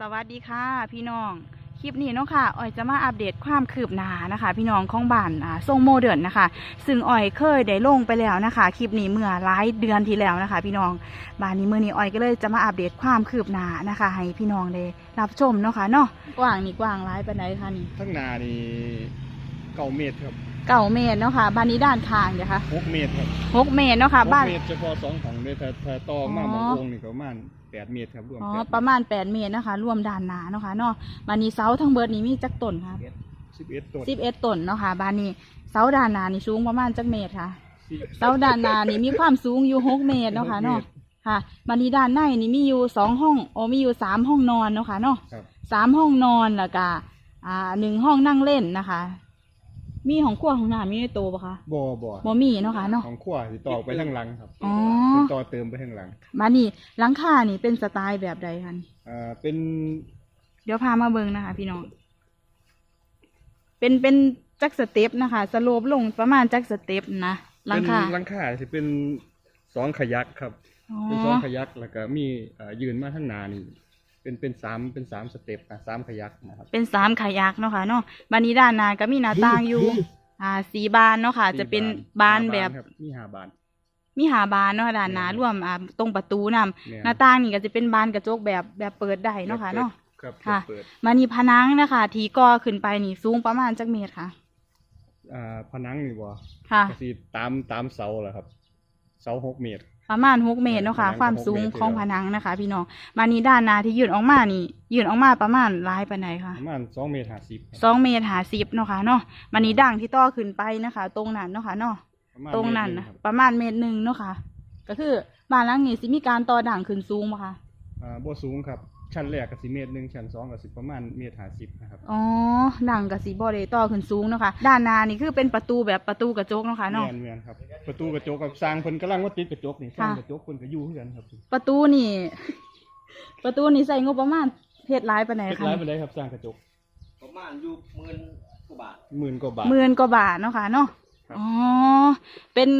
สวัสดีค่ะ พี่น้อง คลิปนี้เนาะค่ะออยจะมาอัปเดตความคืบหน้านะคะ พี่น้องของบ้านอ่าทรงโมเดิร์นนะคะ ซึ่งออยเคยได้ลงไปแล้วนะคะ คลิปนี้เมื่อหลายเดือนที่แล้วนะคะ พี่น้องบ้านนี้มื่อนี้ออยก็เลยจะมาอัปเดตความคืบหน้านะคะ ให้พี่น้องได้รับชมเนาะค่ะเนาะกว้างนี่กว้างร้ายปานใดคะนี่ข้างหน้านี่เก้าเมตรครับ เก่าเมตรเนาะค่ะบ้านนี้ด้านข้างเดี๋ยวค่ะหกเมตรครับหกเมตรเนาะค่ะหกบ้านเมตรเฉพาะสองของเลยถ้าถ้าต่อมาอ๋อหมององค์นี่ก็ประมาณแปดเมตรครับรวมอ๋อ แปดประมาณแปดเมตรนะคะ รวมด้านหน้าเนาะค่ะเนาะบ้านนี้เสาทั้งเบิดนี้มีจักต้นค่ะสิบเอ็ดต้นสิบเอ็ดต้นเนาะค่ะบ้านนี้เสาด้านหน้านี่สูงประมาณจักเมตรค่ะ สิบ เสาด้านหน้านี่มีความสูงอยู่หกเมตรเนาะค่ะเนาะค่ะบันนี้ด้านในนี่มีอยู่สองห้องโอมีอยู่สามห้องนอนเนาะค่ะเนาะครับ สามห้องนอนแล้วก็อ่าหนึ่งห้องนั่งเล่นนะคะ มีของครัวของน้ำมีในตัวปะคะบ่อบ่อบ่มีเนาะค่ะเนาะของขั้วสิต่อไปข้างหลังครับอ๋อสิต่อเติมไปข้างหลังบันนี้หลังคานี่เป็นสไตล์แบบใดคะนี่อ่าเป็น เดี๋ยวพามาเบิ่งนะคะ พี่น้องเป็นเป็นจักสเต็ปนะคะสโลปลงประมาณจักสเต็ปนะหลังคาเป็นหลังคาสิเป็นสองขยักครับอ๋อเป็นสองขยักแล้วก็มีอ่ายืนมาข้างหน้านี่ เป็นเป็นสามเป็นสามสเต็ปอะสามขยักนะครับ เป็นสามขายักเนาะค่ะเนาะบันนี้ด้านหน้าก็มีหน้าต่างอยู่ อ่าสีบานเนาะค่ะ จะเป็นบานแบบครับมีห้าบาน มีหาบานเนาะค่ะด้านหน้าแม่นร่วมอ่าตรงประตูนำแม่นหน้าต่างนี่ก็จะเป็นบานกระจกแบบแบบเปิดได้เนาะค่ะเนาะครับค่ะเปิดมานี่ผนังนะคะ ทีก่อขึ้นไปนี่สูงประมาณจักเมตรค่ะ อ่าผนังนี่บ่ค่ะก็สิตามตามเสาแหละครับ เสาหกเมตร ประมาณหกเมตรเนาะค่ะผนังก็ความสูงหกเมตรของอยู่ผแล้วนังนะคะ พี่น้องมานี่ด้านหน้าที่ยื่นออกมานี่ยื่นออกมาประมาณหลายปานใดค่ะประมาณสองเมตรห้าสิบสองเมตรหาสิบเนาะค่ะเนาะมานี่ดังที่ต่อขึ้นไปนะคะ ตรงนั้นเนาะค่ะเนาะประมาณตรงนั้นเมนะหงครับประมาณเมตรหนึ่งเนาะค่ะ ก็คือบ้านหลังนี้สิมีการต่อด่างขึ้นสูงปะคะอ่าบ่สูงครับ ชั้นแรกก็สิเมตรหนึ่งชั้นสองก็สิประมาณเมตรห้าสิบนะครับอ๋อด่างกับสีบอได้ต่อขึ้นสูงเนาะค่ะด้านหน้านี่คือเป็นประตูแบบประตูกระจกเนาะค่ะเนาะแม่นแม่นครับประตูกระจกกับสร้างเพิ่นกำลังว่าติดกระจกนี่สร้างค่ะกระจกเพิ่นก็อยู่คือกันครับประตูนี่ ประตูนี่ใส่งบประมาณเฮ็ดหลายปานไหนเฮ็ดคะหลายปานใดครับสร้างกระจกประมาณอยู่หมื่นกว่าบาทหมื่นกว่าบาทหมื่นกว่าบาทเนาะค่ะเนาะครับอ๋อเป็น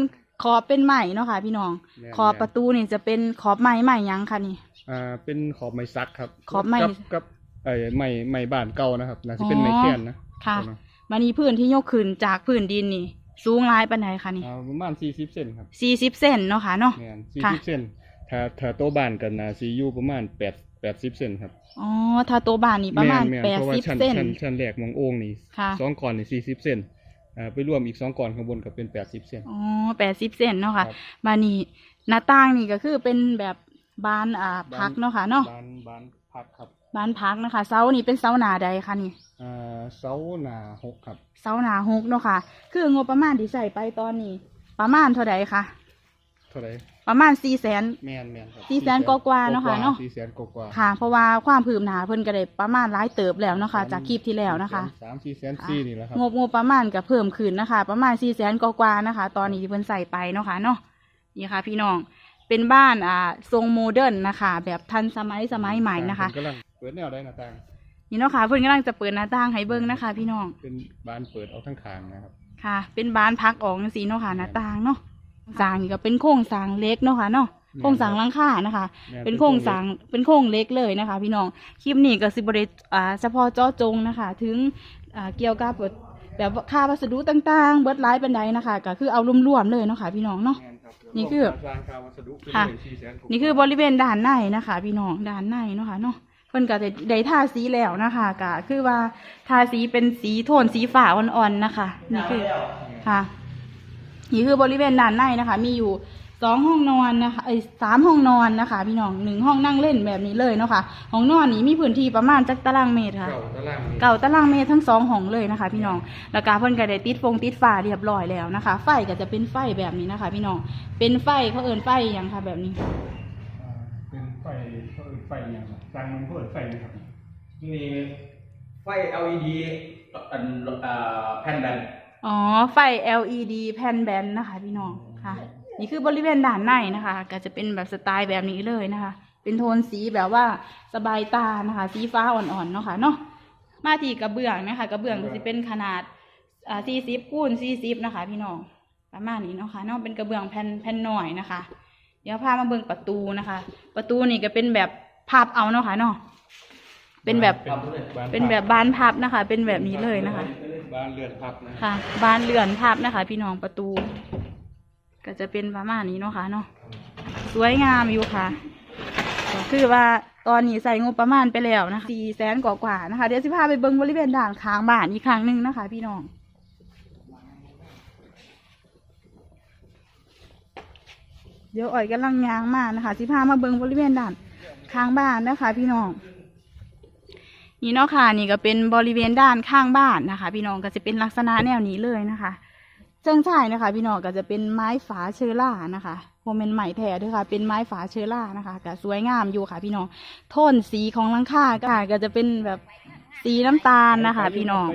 ขอบเป็นไม้เนาะค่ะ พี่น้องแม่นขอบประตูนี่จะเป็นขอบไม้ไม้หยังค่ะนี่ อ่าเป็นขอบไม้ซักครับขอบไม้ กับกับไอ้ไม้ไม้บ้านเก่านะครับน่าสิเป็นไม้อ๋อแค้นนะค่ะตัวนั้นมานี่พื้นที่ยกขึ้นจากพื้นดินนี่ สูงหลายปานไหนคะนี่อ่าประมาณ40เซนครับสี่สิบเซนเนาะค่ะเนาะแม่นค่ะ40เซนถ้าถ้าโต๊ะบ้านกันน่าสิอยู่ประมาณ8 80เซนครับอ๋อถ้าตัวบ้านนี่ประมาณม่นแปๆดเพราะว่าสิบชั้นเซนชั้นชั้นแรกมองโอ่งนี่ค่ะสองก่อนนี่สี่สิบเซนอ่าไปรวมอีกสองก่อนข้างบนก็เป็นแปดสิบเซนอ๋อแปดสิบเซนเนาะค่ะครับบานนี้หน้าต่างนี่ก็คือเป็นแบบ บานอ่าพักเนาะค่ะเนาะบานบานพักครับบานพักนะคะ เสานี่เป็นเสาหนาใดคะนี่อ่าเสาหนาหกครับ เสาหนาหกเนาะค่ะ คืองบประมาณที่ใส่ไปตอนนี้ ประมาณเท่าใดคะเท่าไหรประมาณสี่แสน แมนแมนครับสี่แสนกว่าๆเนาะค่ะเนาะสี่แสนกว่าๆค่ะ เพราะว่าความผืมหนาเพิ่นก็ได้ประมาณหลายเติบแล้วเนาะค่ะจากคลิปที่แล้วนะคะ สามสี่แสนสี่นี่แหละครับ งบงบประมาณก็เพิ่มขึ้นนะคะ ประมาณสี่แสนกว่าๆนะคะ ตอนนี้ที่เพิ่นใส่ไปเนาะค่ะเนาะนี่ค่ะ พี่น้อง เป็นบ้านอ่าทรงโมเดิร์นนะคะ แบบทันสมัยสมัยใหม่นะคะ เพิ่กำลังเปิดแนวได้หน้าต่าง นี่เนาะค่ะเพิ่นกำลังจะเปิดหน้าต่างให้เบิ่งนะคะ พี่น้องเป็นบานเปิดเอาทั้งคางนะครับค่ะ เป็นบ้านพักออกจังซี่เนาะค่ะหน้าต่างเนาะสร้างนี่ก็เป็นโครงสร้างเล็กเนาะค่ะเนาะโครงสร้างหลังคานะคะ แม่เป็นโครงสร้างเป็นโครงเล็กเลยนะคะ พี่น้องคลิปนี้ก็สิบริอ่าเฉพาะเจาะจงนะคะ ถึงอ่าเกี่ยวกับแบบว่าค่าวัสดุต่างๆ เบิดไลายปันไดนะคะ ก็คือเอารวมๆเลยเนาะค่ะพี่น้องเนาะ แม่นครับ นี่คือรวมค่าสร้างค่าวัสดุขึ้นค่ะเลย400,000กว่านี่คือบริเวณด้านในนะคะ พี่น้องด้านในเนาะค่ะเนาะเพิ่นก็จะได้ทาสีแล้วนะคะก็คือว่าทาสีเป็นสีโทนสีฟ้าอ่อนๆนะคะ นี่คือค่ะ นี่คือบริเวณด้านในนะคะ มีอยู่ สองห้องนอนนะคะไอ้ยสามห้องนอนนะคะ พี่น้องหนึ่งห้องนั่งเล่นแบบนี้เลยเนาะค่ะห้องนอนนี้มีพื้นที่ประมาณจักตารางเมตรค่ะ เก่าตารางนี้เก่าตารางเมตรทั้งสองห้องเลยนะคะ พี่น้องแล้วก็เพิ่นก็ได้ติดฟงติดฝาเรียบร้อยแล้วนะคะ ไฟก็จะเป็นไฟแบบนี้นะคะ พี่น้องเป็นไฟเขาเอินไฟอหย่างค่ะ แบบนี้อ่าเป็นไฟเขาเอิ้นไฟอหย่างครับจางมันเขาเอิ้นไฟหยังครับมีไฟ LED อันอ่าแผ่นแบน อ๋อไฟ LED แผ่นแบนนะคะ พี่น้องค่ะ นี่คือบริเวณด้านในนะคะ ก็จะเป็นแบบสไตล์แบบนี้เลยนะคะ เป็นโทนสีแบบว่าสบายตานะคะ สีฟ้าอ่อนๆเนาะค่ะเนาะมาที่กระเบื้องนะคะกระเบื้องก็จะเป็นขนาดอ่า40คูณ40นะคะ พี่น้องประมาณนี้เนาะค่ะเนาะเป็นกระเบื้องแผ่นแผ่นหน่อยนะคะ เดี๋ยวพามาเบิ่งประตูนะคะ ประตูนี่ก็เป็นแบบพับเอาเนาะค่ะเนาะเป็นแบบพับเลยเป็นแบบบานพับนะคะ เป็นแบบนี้เลยนะคะบ้านเรือนพับนะค่ะ บานเลื่อนพับนะคะ พี่น้องประตู ก็จะเป็นประมาณนี้เนาะค่ะเนาะสวยงามอยู่ค่ะก็คือว่าตอนนี้ใส่งบประมาณไปแล้วนะคะสี่แสนกว่าๆนะคะ เดี๋ยวสิพาไปเบิ้งบริเวณด่านค้างบ้านอีกครั้งหนึ่งนะคะ พี่น้องเดี๋ยวอ่อยกำลังยางมานะคะ สิพามาเบิ้งบริเวณด่านข้างบ้านนะคะ พี่น้องนี่เนาะค่ะนี่ก็เป็นบริเวณด้านข้างบ้านนะคะ พี่น้องก็จะเป็นลักษณะแนวนี้เลยนะคะ เชิงชายนะคะ พี่น้องก็จะเป็นไม้ฝาเชอร่านะคะโมเมนต์ใหม่แท้ด้วยค่ะ เป็นไม้ฝาเชอร่านะคะก็สวยงามอยู่ค่ะ พี่น้องโทนสีของหลังคาก็ก็จะเป็นแบบสีน้ำตาลนะคะ พี่น้อง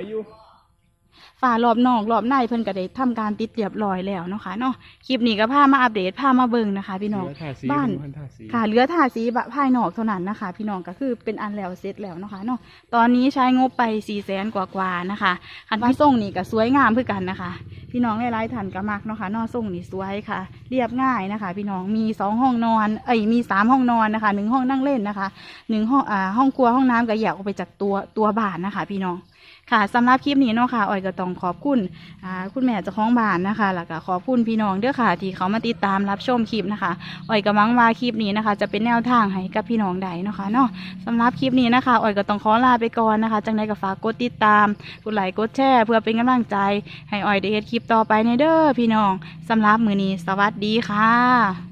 ฝารอบนอกรอบในเพิ่นก็ได้ทำการติดเรียบร้อยแล้วเนาะค่ะเนาะคลิปนี้ก็พามาอัปเดตพามาเบิ่งนะคะ พี่น้องเหลืทาสีบ้านพันทาสีค่ะเหลือทาสีบะภายนอกเท่านั้นนะคะ พี่น้องก็คือเป็นอันแล้วเสร็จแล้วเนาะคะเนาะตอนนี้ใช้งบไปสี่แสนกว่าๆนะคะคันว่าส่งนี่ก็สวยงามเพื่อกันนะคะ พี่น้องหลายๆท่านก็มักเนาะค่ะเนอส่งนี่สวยค่ะ เรียบง่ายนะคะ พี่น้องมีสองห้องนอนเอ้ยมีสามห้องนอนนะคะหนึ่งห้องนั่งเล่นนะคะหนึ่งห้องอ่าห้องครัวห้องน้ำก็แยกออกไปจากตัวตัวบ้านนะคะ พี่น้อง ค่ะสำหรับคลิปนี้เนาะค่ะออยก็ต้องขอบคุณคุณแม่เจ้าของบ้านนะคะ แล้วก็ขอบคุณพี่น้องเด้อค่ะ ที่เขามาติดตามรับชมคลิปนะคะอ่อยกำลังว่าคลิปนี้นะคะ จะเป็นแนวทางให้กับพี่น้องใดเนาะคะเนาะสำหรับคลิปนี้นะคะอ่อยก็ต้องขอลาไปก่อนนะคะจังใดก็ฝากกดติดตามกดไลค์กดแชร์เพื่อเป็นกำลังใจให้อ่อยได้เฮ็ดคลิปต่อไปในเด้อพี่น้องสำหรับมือนี้สวัสดีค่ะ